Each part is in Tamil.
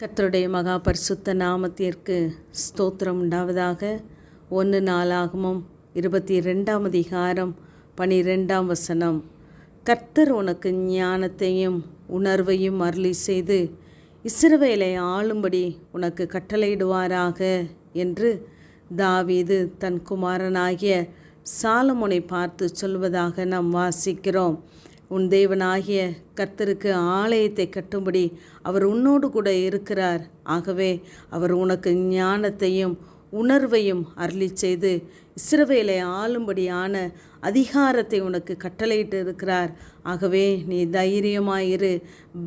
கர்த்தருடைய மகா பரிசுத்த நாமத்திற்கு ஸ்தோத்திரம் உண்டாவதாக. ஒன்று நாளாகமும் இருபத்தி ரெண்டாம் அதிகாரம் பனிரெண்டாம் வசனம். கர்த்தர் உனக்கு ஞானத்தையும் உணர்வையும் அருளி செய்து இஸ்ரவேலை ஆளும்படி உனக்கு கட்டளையிடுவாராக என்று தாவீது தன் குமாரனாகிய சாலமுனை பார்த்து சொல்வதாக நாம் வாசிக்கிறோம். உன் தேவனாகிய கர்த்தருக்கு ஆலயத்தை கட்டும்படி அவர் உன்னோடு கூட இருக்கிறார். ஆகவே அவர் உனக்கு ஞானத்தையும் உணர்வையும் அருளி செய்து இஸ்ரவேலை ஆளும்படியான அதிகாரத்தை உனக்கு கட்டளையிட்டு இருக்கிறார். ஆகவே நீ தைரியமாயிரு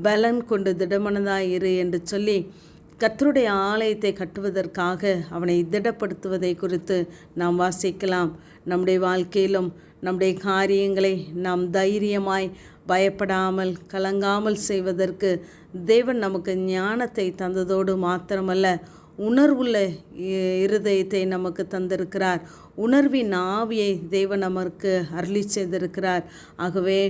பலன் கொண்டு திடமனதாயிரு என்று சொல்லி கர்த்தருடைய ஆலயத்தை கட்டுவதற்காக அவனை திடப்படுத்துவதை குறித்து நாம் வாசிக்கலாம். நம்முடைய வாழ்க்கையிலும் நம்முடைய காரியங்களை நாம் தைரியமாய் பயப்படாமல் கலங்காமல் செய்வதற்கு தேவன் நமக்கு ஞானத்தை தந்ததோடு மாத்திரமல்ல உணர்வுள்ள இருதயத்தை நமக்கு தந்திருக்கிறார். உணர்வின் ஆவியை தேவன் நமக்கு அருளி செய்திருக்கிறார். ஆகவே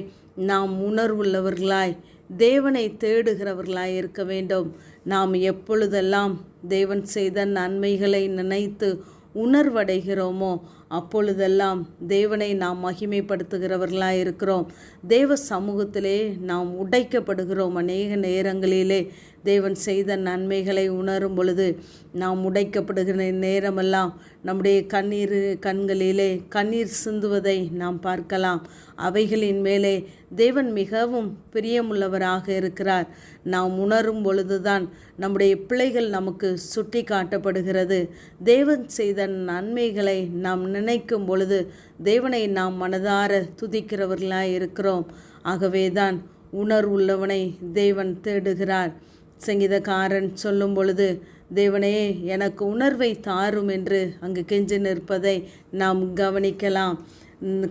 நாம் உணர்வுள்ளவர்களாய் தேவனை தேடுகிறவர்களாய் இருக்க வேண்டும். நாம் எப்பொழுதெல்லாம் தேவன் செய்த நன்மைகளை நினைத்து உணர்வடைகிறோமோ? அப்பொழுதெல்லாம் தேவனை நாம் மகிமைப்படுத்துகிறவர்களாக இருக்கிறோம். தேவ சமூகத்திலே நாம் உடைக்கப்படுகிறோம் அநேக நேரங்களிலே. தேவன் செய்த நன்மைகளை உணரும் பொழுது நாம் உடைக்கப்படுகிற நேரமெல்லாம் நம்முடைய கண்ணீர் கண்களிலே கண்ணீர் சிந்துவதை நாம் பார்க்கலாம். அவைகளின் மேலே தேவன் மிகவும் பிரியமுள்ளவராக இருக்கிறார். நாம் உணரும் பொழுதுதான் நம்முடைய பிள்ளைகள் நமக்கு சுட்டி காட்டப்படுகிறது தேவன் செய்த நன்மைகளை நாம் நினைக்கும் பொழுது தேவனை நாம் மனதார துதிக்கிறவர்களாக இருக்கிறோம் ஆகவேதான் உணர்வுள்ளவனை தேவன் தேடுகிறார். சங்கீதக்காரன் சொல்லும் பொழுது தேவனே எனக்கு உணர்வை தாரும் என்று அங்கு கெஞ்சி நிற்பதை நாம் கவனிக்கலாம்.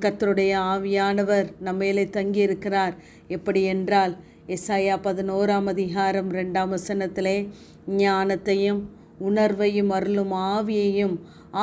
கத்தருடைய ஆவியானவர் நம்மேலே தங்கியிருக்கிறார். எப்படி என்றால் எஸ்ஐயா பதினோராம் அதிகாரம் ரெண்டாம் வசனத்திலே ஞானத்தையும் உணர்வையும் அருளும் ஆவியையும்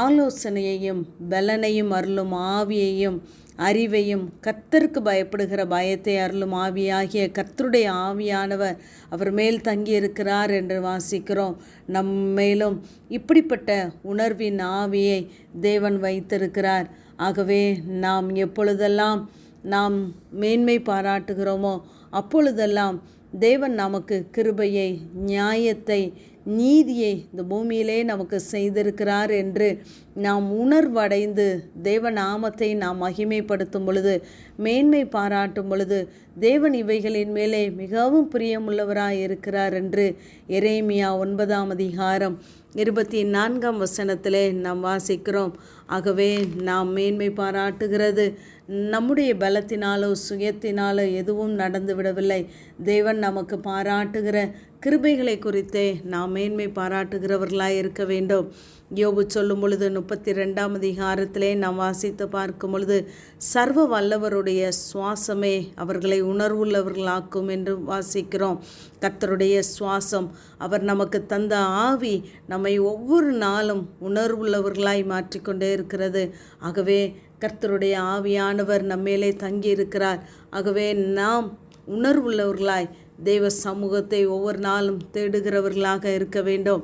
ஆலோசனையையும் பலனையும் அருளும் ஆவியையும் அறிவையும் கர்த்தருக்கு பயப்படுகிற பயத்தை அருளும் ஆவியாகிய கர்த்தருடைய ஆவியானவர் அவர் மேல் தங்கியிருக்கிறார் என்று வாசிக்கிறோம். நம் மேலும் இப்படிப்பட்ட உணர்வின் ஆவியை தேவன் வைத்திருக்கிறார். ஆகவே நாம் எப்பொழுதெல்லாம் நாம் மேன்மை பாராட்டுகிறோமோ அப்பொழுதெல்லாம் தேவன் நமக்கு கிருபையை நியாயத்தை நீதியை இந்த பூமியிலே நமக்கு செய்திருக்கிறார் என்று நாம் உணர்வடைந்து தேவ நாமத்தை நாம் மகிமைப்படுத்தும் பொழுது மேன்மை பாராட்டும் பொழுது தேவன் இவைகளின் மேலே மிகவும் பிரியமுள்ளவராய் இருக்கிறார் என்று எரேமியா ஒன்பதாம் அதிகாரம் இருபத்தி நான்காம் வசனத்திலே நாம் வாசிக்கிறோம். ஆகவே நாம் மேன்மை பாராட்டுகிறது. நம்முடைய பலத்தினாலோ சுயத்தினாலோ எதுவும் நடந்து விடவில்லை. தேவன் நமக்கு பாராட்டுகிற கிருபைகளை குறித்தே நாம் மேன்மை பாராட்டுகிறவர்களாக இருக்க வேண்டும். யோபு சொல்லும் பொழுது முப்பத்தி ரெண்டாம் அதிகாரத்திலே நாம் வாசித்து பார்க்கும் பொழுது சர்வ வல்லவருடைய சுவாசமே அவர்களை உணர்வுள்ளவர்களாக்கும் என்று வாசிக்கிறோம். கத்தருடைய சுவாசம் அவர் நமக்கு தந்த ஆவி நம்மை ஒவ்வொரு நாளும் உணர்வுள்ளவர்களாய் மாற்றிக்கொண்டே இருக்கிறது. ஆகவே கர்த்தருடைய ஆவியானவர் நம்மேலே தங்கியிருக்கிறார். ஆகவே நாம் உணர்வுள்ளவர்களாய் தெய்வ சமூகத்தை ஒவ்வொரு நாளும் தேடுகிறவர்களாக இருக்க வேண்டும்.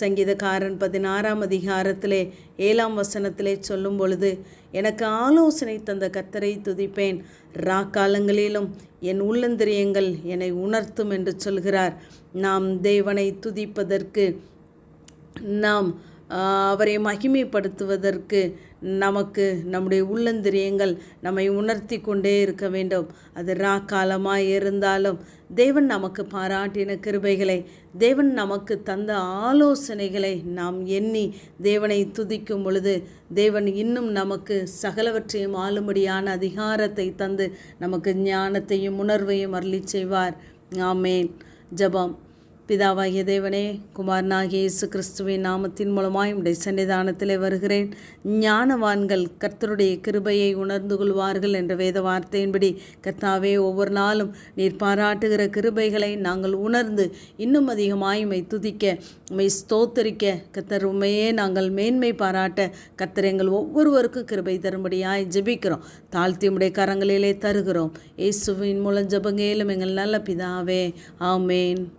சங்கீதக்காரன் பதினாறாம் அதிகாரத்திலே ஏழாம் வசனத்திலே சொல்லும் பொழுது எனக்கு ஆலோசனை தந்த கத்தரை துதிப்பேன். ராக்காலங்களிலும் என் உள்ளந்திரியங்கள் என்னை உணர்த்தும் என்று சொல்கிறார். நாம் தேவனை துதிப்பதற்கு நாம் அவரை மகிமைப்படுத்துவதற்கு நமக்கு நம்முடைய உள்ளந்திரியங்கள் நம்மை உணர்த்தி கொண்டே இருக்க வேண்டும். அது ரா காலமாக இருந்தாலும் தேவன் நமக்கு பாராட்டின கிருபைகளை தேவன் நமக்கு தந்த ஆலோசனைகளை நாம் எண்ணி தேவனை துதிக்கும் பொழுது தேவன் இன்னும் நமக்கு சகலவற்றையும் ஆளும்படியான அதிகாரத்தை தந்து நமக்கு ஞானத்தையும் உணர்வையும் அருளி செய்வார். ஆமேன். ஜபம். பிதாவாகிய தேவனே குமாரனாகிய இயேசு கிறிஸ்துவின் நாமத்தின் மூலமாய் உடைய சன்னிதானத்திலே வருகிறேன். ஞானவான்கள் கர்த்தருடைய கிருபையை உணர்ந்து கொள்வார்கள் என்ற வேத வார்த்தையின்படி கர்த்தாவே ஒவ்வொரு நாளும் நீர் பாராட்டுகிற கிருபைகளை நாங்கள் உணர்ந்து இன்னும் அதிகமாய் உமை துதிக்க உமை ஸ்தோத்தரிக்க கர்த்தர் உண்மையே நாங்கள் மேன்மை பாராட்ட கர்த்தர் எங்கள் ஒவ்வொருவருக்கும் கிருபை தரும்படியாய் ஜெபிக்கிறோம். தாழ்த்தி உடைய கரங்களிலே தருகிறோம். இயேசுவின் மூலம் ஜபங்கேலும் எங்கள் நல்ல பிதாவே. ஆமேன்.